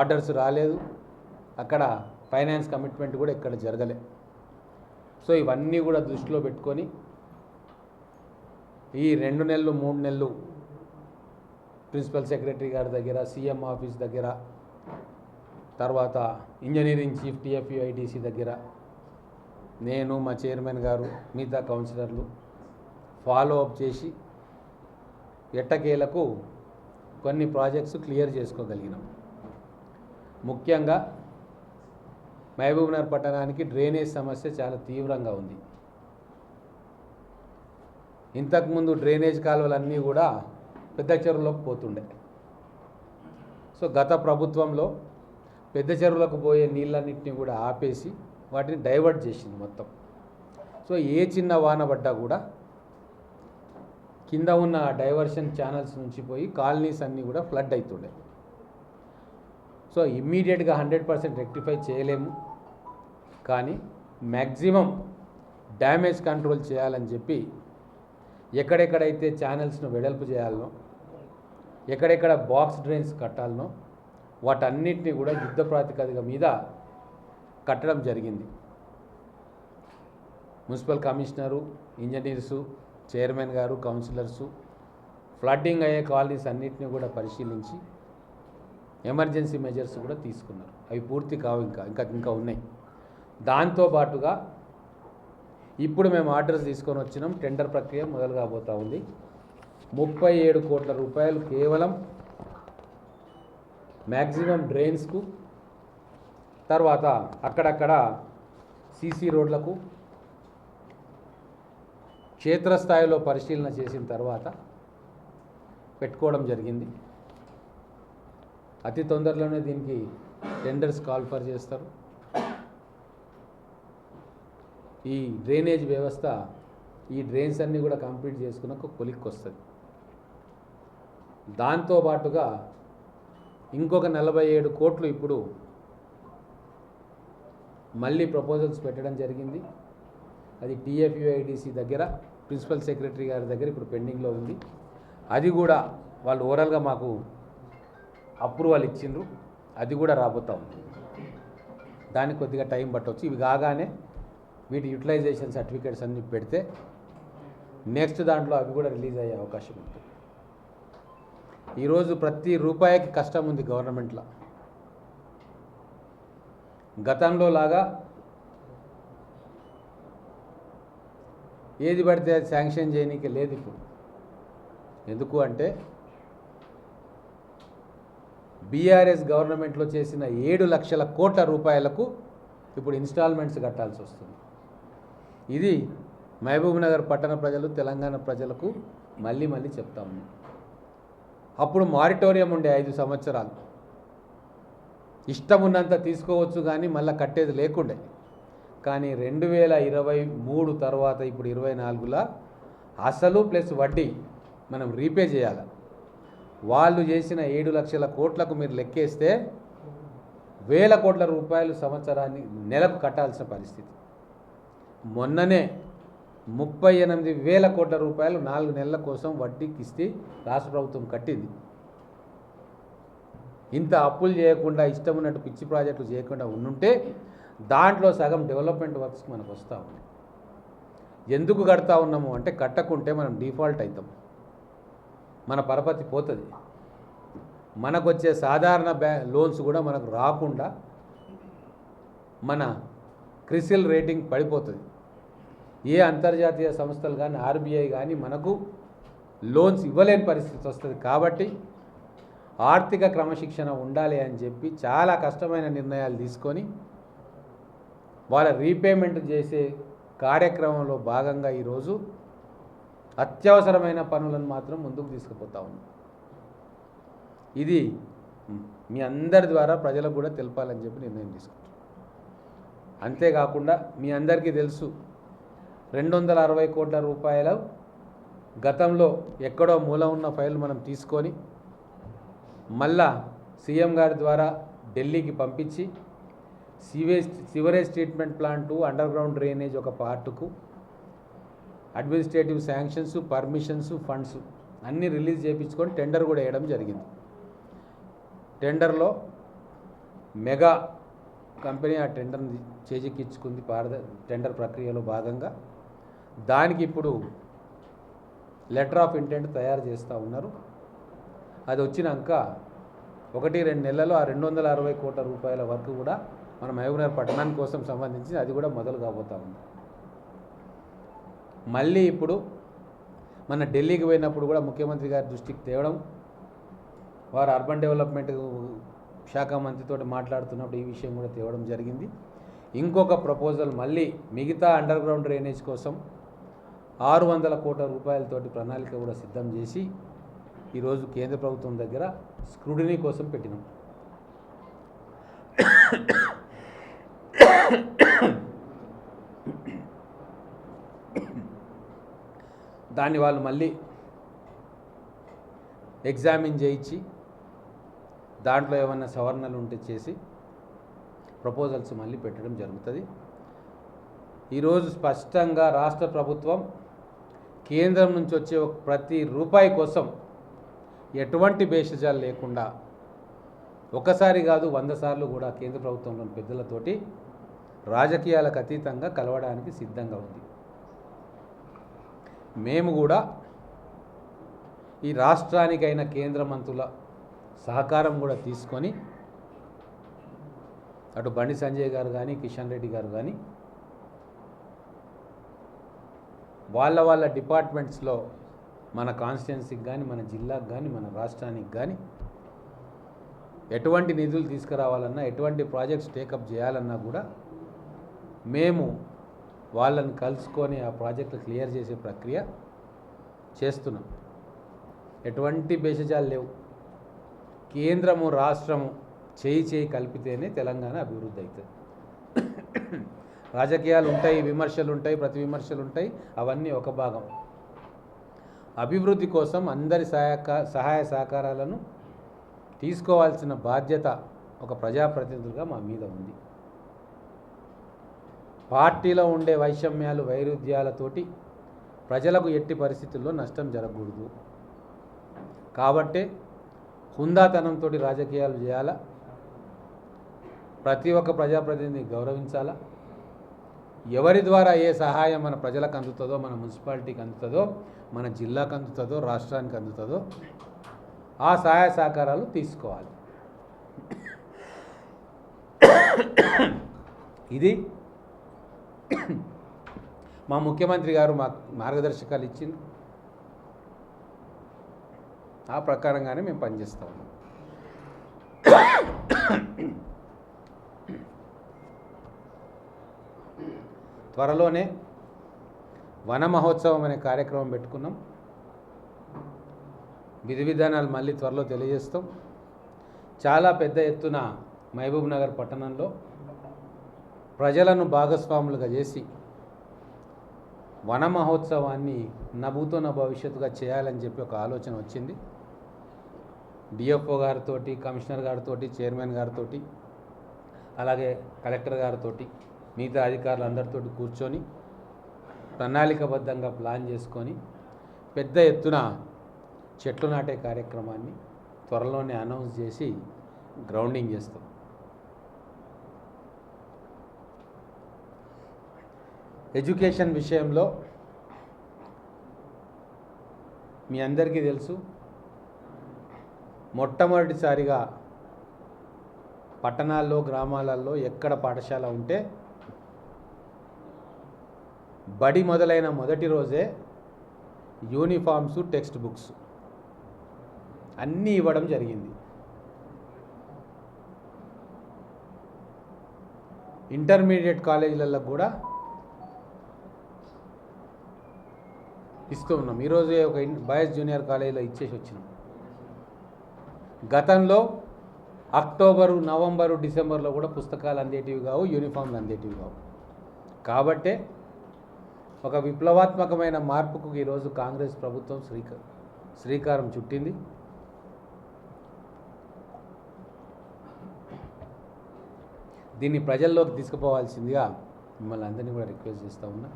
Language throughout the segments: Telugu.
ఆర్డర్స్ రాలేదు. అక్కడ ఫైనాన్స్ కమిట్మెంట్ కూడా ఇక్కడ జరగలే. సో ఇవన్నీ కూడా దృష్టిలో పెట్టుకొని ఈ రెండు నెలలు మూడు నెలలు ప్రిన్సిపల్ సెక్రటరీ గారి దగ్గర సీఎం ఆఫీస్ దగ్గర తర్వాత ఇంజనీరింగ్ చీఫ్ టిఎఫ్యుఐడిసి దగ్గర నేను మా చైర్మన్ గారు మిగతా కౌన్సిలర్లు ఫాలో అప్ చేసి ఎట్టకేలకు కొన్ని ప్రాజెక్ట్స్ క్లియర్ చేసుకోగలిగినాం. ముఖ్యంగా మహబూబ్నగర్ పట్టణానికి డ్రైనేజ్ సమస్య చాలా తీవ్రంగా ఉంది. ఇంతకుముందు డ్రైనేజ్ కాలువలన్నీ కూడా పెద్ద చెరువులోకి పోతుండే. సో గత ప్రభుత్వంలో పెద్ద చెరువులకు పోయే నీళ్ళన్నింటినీ కూడా ఆపేసి వాటిని డైవర్ట్ చేసింది మొత్తం. సో ఏ చిన్న వాన పడ్డా కూడా కింద ఉన్న డైవర్షన్ ఛానల్స్ నుంచి పోయి కాలనీస్ అన్నీ కూడా ఫ్లడ్ అవుతుండే సో ఇమ్మీడియట్గా హండ్రెడ్ పర్సెంట్ రెక్టిఫై చేయలేము. కానీ మ్యాక్సిమం డ్యామేజ్ కంట్రోల్ చేయాలని చెప్పి ఎక్కడెక్కడైతే ఛానల్స్ను వెడల్పు చేయాలనో ఎక్కడెక్కడ బాక్స్ డ్రైన్స్ కట్టాలనో వాటన్నిటిని కూడా యుద్ధ ప్రాతిపదిక మీద కట్టడం జరిగింది. మున్సిపల్ కమిషనరు ఇంజనీర్సు చైర్మన్ గారు కౌన్సిలర్సు ఫ్లడ్డింగ్ అయ్యే కాలనీస్ అన్నిటిని కూడా పరిశీలించి ఎమర్జెన్సీ మెజర్స్ కూడా తీసుకున్నారు. అవి పూర్తి కావు ఇంకా ఇంకా ఇంకా ఉన్నాయి. దాంతో పాటుగా ఇప్పుడు మేము ఆర్డర్స్ తీసుకొని వచ్చినాం. టెండర్ ప్రక్రియ మొదలు కాబోతూ ఉంది. ముప్పై ఏడు కోట్ల రూపాయలు కేవలం మ్యాక్సిమం డ్రైన్స్కు తర్వాత అక్కడక్కడ సీసీ రోడ్లకు క్షేత్రస్థాయిలో పరిశీలన చేసిన తర్వాత పెట్టుకోవడం జరిగింది. అతి తొందరలోనే దీనికి టెండర్స్ కాల్ఫర్ చేస్తారు. ఈ డ్రైనేజ్ వ్యవస్థ ఈ డ్రైన్స్ అన్నీ కూడా కంప్లీట్ చేసుకున్నాక కొలిక్కి వస్తుంది. దాంతో పాటుగా ఇంకొక నలభై ఏడు కోట్లు ఇప్పుడు మళ్ళీ ప్రపోజల్స్ పెట్టడం జరిగింది. అది టీఎఫ్యుఐడిసి దగ్గర ప్రిన్సిపల్ సెక్రటరీ గారి దగ్గర ఇప్పుడు పెండింగ్లో ఉంది. అది కూడా వాళ్ళు ఓవరాల్గా మాకు అప్రూవల్ ఇచ్చిండ్రు. అది కూడా రాబోతా ఉంది. దానికి కొద్దిగా టైం పట్టవచ్చు ఇవి కాగానే వీటి యూటిలైజేషన్ సర్టిఫికేట్స్ అన్ని పెడితే నెక్స్ట్ దాంట్లో అవి కూడా రిలీజ్ అయ్యే అవకాశం ఉంటుంది. ఈరోజు ప్రతి రూపాయికి కష్టం ఉంది గవర్నమెంట్లో. గతంలో లాగా ఏది పడితే అది శాంక్షన్ చేయనీకి లేదు ఇప్పుడు. ఎందుకు అంటే బీఆర్ఎస్ గవర్నమెంట్లో చేసిన ఏడు లక్షల కోట్ల రూపాయలకు ఇప్పుడు ఇన్స్టాల్మెంట్స్ కట్టాల్సి వస్తుంది. ఇది మహబూబ్నగర్ పట్టణ ప్రజలు తెలంగాణ ప్రజలకు మళ్ళీ మళ్ళీ చెప్తాము అప్పుడు మారిటోరియం ఉండే ఐదు సంవత్సరాలు. ఇష్టం ఉన్నంత తీసుకోవచ్చు కానీ మళ్ళీ కట్టేది లేకుండే. కానీ రెండు వేల ఇరవై మూడు తర్వాత ఇప్పుడు ఇరవై నాలుగులా అసలు ప్లస్ వడ్డీ మనం రీపే చేయాలి? వాళ్ళు చేసిన ఏడు లక్షల కోట్లకు మీరు లెక్కేస్తే వేల కోట్ల రూపాయలు సంవత్సరాన్ని నెలకు కట్టాల్సిన పరిస్థితి. మొన్ననే ముప్పై ఎనిమిది వేల కోట్ల రూపాయలు నాలుగు నెలల కోసం వడ్డీ కిస్తీ రాష్ట్ర ప్రభుత్వం కట్టింది. ఇంత అప్పులు చేయకుండా ఇష్టం ఉన్నట్టు పిచ్చి ప్రాజెక్టులు చేయకుండా ఉండుంటే దాంట్లో సగం డెవలప్మెంట్ వర్క్స్ మనకు వస్తూ ఉన్నాయి ఎందుకు కడతా ఉన్నాము అంటే కట్టకుంటే మనం డిఫాల్ట్ అవుతాం. మన పరపతి పోతుంది. మనకు వచ్చే సాధారణ బ్యా లోన్స్ కూడా మనకు రాకుండా మన క్రిసిల్ రేటింగ్ పడిపోతుంది. ఏ అంతర్జాతీయ సంస్థలు కానీ ఆర్బీఐ కానీ మనకు లోన్స్ ఇవ్వలేని పరిస్థితి వస్తుంది కాబట్టి ఆర్థిక క్రమశిక్షణ ఉండాలి అని చెప్పి చాలా కష్టమైన నిర్ణయాలు తీసుకొని వాళ్ళ రీపేమెంట్ చేసే కార్యక్రమంలో భాగంగా ఈరోజు అత్యవసరమైన పనులను మాత్రం ముందుకు తీసుకుపోతా ఉన్నాం. ఇది మీ అందరి ద్వారా ప్రజలకు కూడా తెలపాలని చెప్పి నిర్ణయం తీసుకుంటాం అంతేకాకుండా మీ అందరికీ తెలుసు రెండు వందల అరవై కోట్ల రూపాయల గతంలో ఎక్కడో మూల ఉన్న ఫైల్ మనం తీసుకొని మళ్ళా సీఎం గారి ద్వారా ఢిల్లీకి పంపించి sewage sewerage treatment plant underground drainage ఒక పార్టుకు అడ్మినిస్ట్రేటివ్ శాంక్షన్స్ పర్మిషన్స్ ఫండ్స్ అన్నీ రిలీజ్ చేయించుకొని టెండర్ కూడా వేయడం జరిగింది. టెండర్లో మెగా కంపెనీ ఆ టెండర్ని చేజిక్కించుకుంది పారద టెండర్ ప్రక్రియలో భాగంగా. దానికి ఇప్పుడు లెటర్ ఆఫ్ ఇంటెంట్ తయారు చేస్తూ ఉన్నారు. అది వచ్చినాక ఒకటి రెండు నెలల్లో ఆ రెండు వందల అరవై కోట్ల రూపాయల వర్క్ కూడా మన మహబూబ్నగర్ పట్టణానికి కోసం సంబంధించి అది కూడా మొదలు కాబోతా ఉంది. మళ్ళీ ఇప్పుడు మన ఢిల్లీకి పోయినప్పుడు కూడా ముఖ్యమంత్రి గారి దృష్టికి తేవడం వారు అర్బన్ డెవలప్మెంట్ శాఖ మంత్రితో మాట్లాడుతున్నప్పుడు ఈ విషయం కూడా తేవడం జరిగింది. ఇంకొక ప్రపోజల్ మళ్ళీ మిగతా అండర్ గ్రౌండ్ డ్రైనేజ్ కోసం ఆరు వందల కోట్ల రూపాయలతోటి ప్రణాళిక కూడా సిద్ధం చేసి ఈరోజు కేంద్ర ప్రభుత్వం దగ్గర స్క్రూడినీ కోసం పెట్టినాం. దాన్ని వాళ్ళు మళ్ళీ ఎగ్జామిన్ చేయించి దాంట్లో ఏమన్నా సవరణలు ఉంటే చేసి ప్రపోజల్స్ మళ్ళీ పెట్టడం జరుగుతుంది. ఈరోజు స్పష్టంగా రాష్ట్ర ప్రభుత్వం కేంద్రం నుంచి వచ్చే ఒక ప్రతి రూపాయి కోసం ఎటువంటి భేషజాలు లేకుండా ఒకసారి కాదు వంద సార్లు కూడా కేంద్ర ప్రభుత్వంలోని పెద్దలతోటి రాజకీయాలకు అతీతంగా కలవడానికి సిద్ధంగా ఉంది. మేము కూడా ఈ రాష్ట్రానికైన కేంద్ర మంత్రుల సహకారం కూడా తీసుకొని అటు బండి సంజయ్ గారు కానీ కిషన్ రెడ్డి గారు కానీ వాళ్ళ వాళ్ళ డిపార్ట్మెంట్స్లో మన కాన్స్టిట్యున్సీకి కానీ మన జిల్లాకు కానీ మన రాష్ట్రానికి కానీ ఎటువంటి నిధులు తీసుకురావాలన్నా ఎటువంటి ప్రాజెక్ట్స్ టేకప్ చేయాలన్నా కూడా మేము వాళ్ళని కలుసుకొని ఆ ప్రాజెక్టులు క్లియర్ చేసే ప్రక్రియ చేస్తున్నాం. ఎటువంటి భేషజాలు లేవు. కేంద్రము రాష్ట్రము చేయి చేయి కలిపితేనే తెలంగాణ అభివృద్ధి అవుతుంది. రాజకీయాలు ఉంటాయి విమర్శలు ఉంటాయి ప్రతి విమర్శలు ఉంటాయి అవన్నీ ఒక భాగం. అభివృద్ధి కోసం అందరి సహాయక సహాయ సహకారాలను తీసుకోవాల్సిన బాధ్యత ఒక ప్రజాప్రతినిధులుగా మా మీద ఉంది. పార్టీలో ఉండే వైషమ్యాలు వైరుధ్యాలతోటి ప్రజలకు ఎట్టి పరిస్థితుల్లో నష్టం జరగకూడదు. కాబట్టే హుందాతనంతో రాజకీయాలు చేయాలా? ప్రతి ఒక్క ప్రజాప్రతినిధిని గౌరవించాలా? ఎవరి ద్వారా ఏ సహాయం మన ప్రజలకు అందుతుందో మన మున్సిపాలిటీకి అందుతుందో మన జిల్లాకు అందుతుందో రాష్ట్రానికి అందుతుందో ఆ సహాయ సహకారాలు తీసుకోవాలి. ఇది మా ముఖ్యమంత్రి గారు మా మార్గదర్శకాలు ఇచ్చింది. ఆ ప్రకారంగానే మేము పనిచేస్తాం త్వరలోనే వన మహోత్సవం అనే కార్యక్రమం పెట్టుకున్నాం. విధి విధానాలు మళ్ళీ త్వరలో తెలియజేస్తాం. చాలా పెద్ద ఎత్తున మహబూబ్ నగర్ పట్టణంలో ప్రజలను భాగస్వాములుగా చేసి వన మహోత్సవాన్ని నభూతో నా భవిష్యత్తుగా చేయాలని చెప్పి ఒక ఆలోచన వచ్చింది. డిఎఫ్ఓ గారితో కమిషనర్ గారితో చైర్మన్ గారితో అలాగే కలెక్టర్ గారితో మిగతా అధికారులందరితో కూర్చొని ప్రణాళికబద్ధంగా ప్లాన్ చేసుకొని పెద్ద ఎత్తున చెట్లు నాటే కార్యక్రమాన్ని త్వరలోనే అనౌన్స్ చేసి గ్రౌండింగ్ చేస్తాం. ఎడ్యుకేషన్ విషయంలో మీ అందరికీ తెలుసు మొట్టమొదటిసారిగా పట్టణాల్లో గ్రామాలలో ఎక్కడ పాఠశాల ఉంటే బడి మొదలైన మొదటి రోజే యూనిఫామ్స్ టెక్స్ట్ బుక్స్ అన్నీ ఇవ్వడం జరిగింది. ఇంటర్మీడియట్ కాలేజీలలో కూడా ఇస్తూ ఉన్నాం. ఈరోజు ఒక ఇన్- బాయ్స్ జూనియర్ కాలేజీలో ఇచ్చేసి వచ్చినాం. గతంలో అక్టోబరు నవంబరు డిసెంబర్లో కూడా పుస్తకాలు అందేటివి కావు యూనిఫామ్లు అందేటివి కావు. కాబట్టే ఒక విప్లవాత్మకమైన మార్పుకు ఈరోజు కాంగ్రెస్ ప్రభుత్వం శ్రీక శ్రీకారం చుట్టింది. దీన్ని ప్రజల్లోకి తీసుకుపోవాల్సిందిగా మిమ్మల్ని అందరినీ కూడా రిక్వెస్ట్ చేస్తూ ఉన్నా.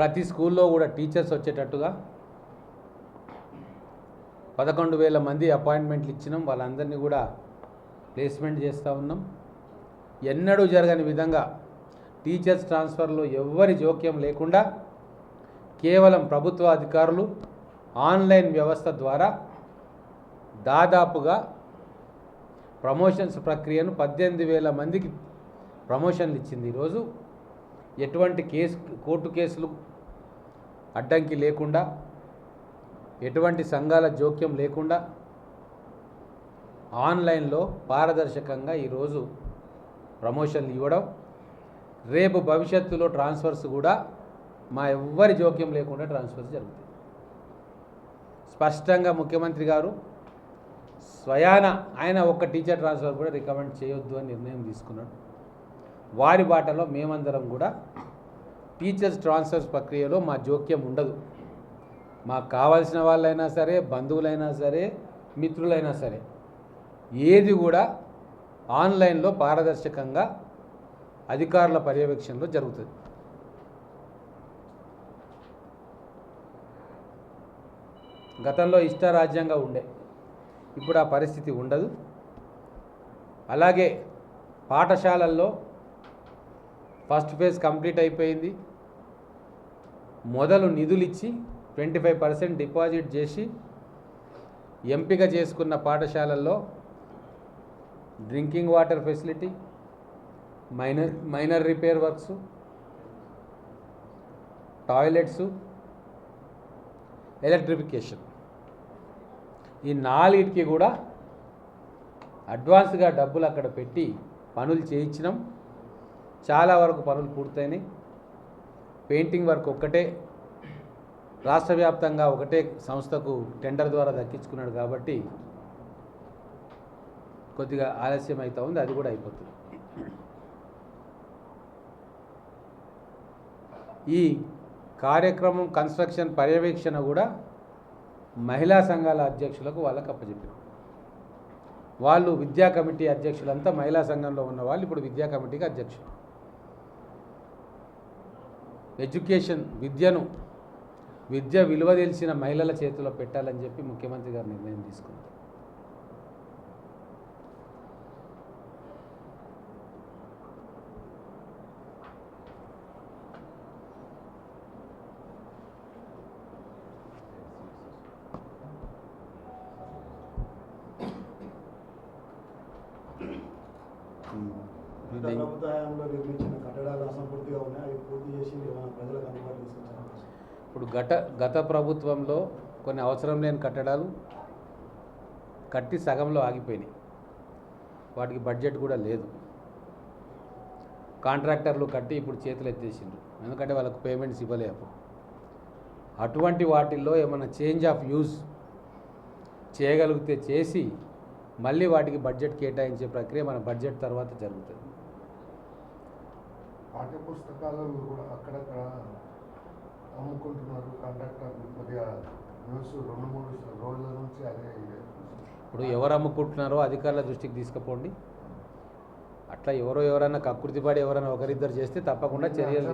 ప్రతి స్కూల్లో కూడా టీచర్స్ వచ్చేటట్టుగా పదకొండు వేల మంది అపాయింట్మెంట్లు ఇచ్చినాం. వాళ్ళందరినీ కూడా ప్లేస్మెంట్ చేస్తూ ఉన్నాం. ఎన్నడూ జరగని విధంగా టీచర్స్ ట్రాన్స్ఫర్లో ఎవ్వరి జోక్యం లేకుండా కేవలం ప్రభుత్వ అధికారులు ఆన్లైన్ వ్యవస్థ ద్వారా దాదాపుగా ప్రమోషన్స్ ప్రక్రియను పద్దెనిమిది వేల మందికి ప్రమోషన్లు ఇచ్చింది ఈరోజు. ఎటువంటి కేసు కోర్టు కేసులు అడ్డంకి లేకుండా ఎటువంటి సంఘాల జోక్యం లేకుండా ఆన్లైన్లో పారదర్శకంగా ఈరోజు ప్రమోషన్లు ఇవ్వడం రేపు భవిష్యత్తులో ట్రాన్స్ఫర్స్ కూడా మా ఎవ్వరి జోక్యం లేకుండా ట్రాన్స్ఫర్స్ జరుగుతాయి. స్పష్టంగా ముఖ్యమంత్రి గారు స్వయాన ఆయన ఒక్క టీచర్ ట్రాన్స్ఫర్ కూడా రికమెండ్ చేయొద్దు అని నిర్ణయం తీసుకున్నాడు. వారి బాటలో మేమందరం కూడా టీచర్స్ ట్రాన్స్ఫర్స్ ప్రక్రియలో మా జోక్యం ఉండదు. మాకు కావాల్సిన వాళ్ళైనా సరే బంధువులైనా సరే మిత్రులైనా సరే ఏది కూడా ఆన్లైన్లో పారదర్శకంగా అధికారుల పర్యవేక్షణలో జరుగుతుంది. గతంలో ఇష్టారాజ్యంగా ఉండే. ఇప్పుడు ఆ పరిస్థితి ఉండదు. అలాగే పాఠశాలల్లో ఫస్ట్ ఫేజ్ కంప్లీట్ అయిపోయింది. మొదలు నిధులిచ్చి ట్వంటీ ఫైవ్ పర్సెంట్ డిపాజిట్ చేసి ఎంపిక చేసుకున్న పాఠశాలల్లో drinking water facility minor minor repair works toilets electrification. ఈ నాలుగిటికి కూడా అడ్వాన్స్గా డబ్బులు అక్కడ పెట్టి పనులు చేయించినాం. చాలా వరకు పనులు పూర్తయినాయి. పెయింటింగ్ వర్క్ ఒక్కటే రాష్ట్ర వ్యాప్తంగా ఒకటే సంస్థకు టెండర్ ద్వారా దక్కించుకున్నాడు కాబట్టి కొద్దిగా ఆలస్యం అవుతూ ఉంది అది కూడా అయిపోతుంది. ఈ కార్యక్రమం కన్స్ట్రక్షన్ పర్యవేక్షణ కూడా మహిళా సంఘాల అధ్యక్షులకు వాళ్ళకి అప్పచెప్పారు వాళ్ళు విద్యా కమిటీ అధ్యక్షులంతా మహిళా సంఘంలో ఉన్న వాళ్ళు ఇప్పుడు విద్యా కమిటీకి అధ్యక్షులు. ఎడ్యుకేషన్ విద్యను విద్య విలువ తెలిసిన మహిళల చేతిలో పెట్టాలని చెప్పి ముఖ్యమంత్రి గారు నిర్ణయం తీసుకున్నారు గత ప్రభుత్వ హయాంలో నిర్మించిన కట్టడాలు అసంపూర్తిగా ఉన్నాయి అవి పూర్తి చేసి మన ప్రజలకు అందుబాటులో తీసుకొచ్చారు ఇప్పుడు గత గత ప్రభుత్వంలో కొన్ని అవసరం లేని కట్టడాలు కట్టి సగంలో ఆగిపోయినాయి. వాటికి బడ్జెట్ కూడా లేదు. కాంట్రాక్టర్లు కట్టి ఇప్పుడు చేతులు ఎత్తేసిండ్రు. ఎందుకంటే వాళ్ళకు పేమెంట్స్ ఇవ్వలే అప్పుడు. అటువంటి వాటిల్లో ఏమైనా చేంజ్ ఆఫ్ యూజ్ చేయగలిగితే చేసి మళ్ళీ వాటికి బడ్జెట్ కేటాయించే ప్రక్రియ మన బడ్జెట్ తర్వాత జరుగుతుంది. పాఠ్య పుస్తకాలలో కూడా అక్కడక్కడ అమ్ముకుంటున్నారు కాంట్రాక్టర్లు కొద్దిగా న్యూస్ రెండు మూడు రోజుల నుంచి అదే. ఇప్పుడు ఎవరు అమ్ముకుంటున్నారో అధికారుల దృష్టికి తీసుకుపోండి అట్లా ఎవరో ఎవరైనా కకృతిపడి ఎవరైనా ఒకరిద్దరు చేస్తే తప్పకుండా చర్యలు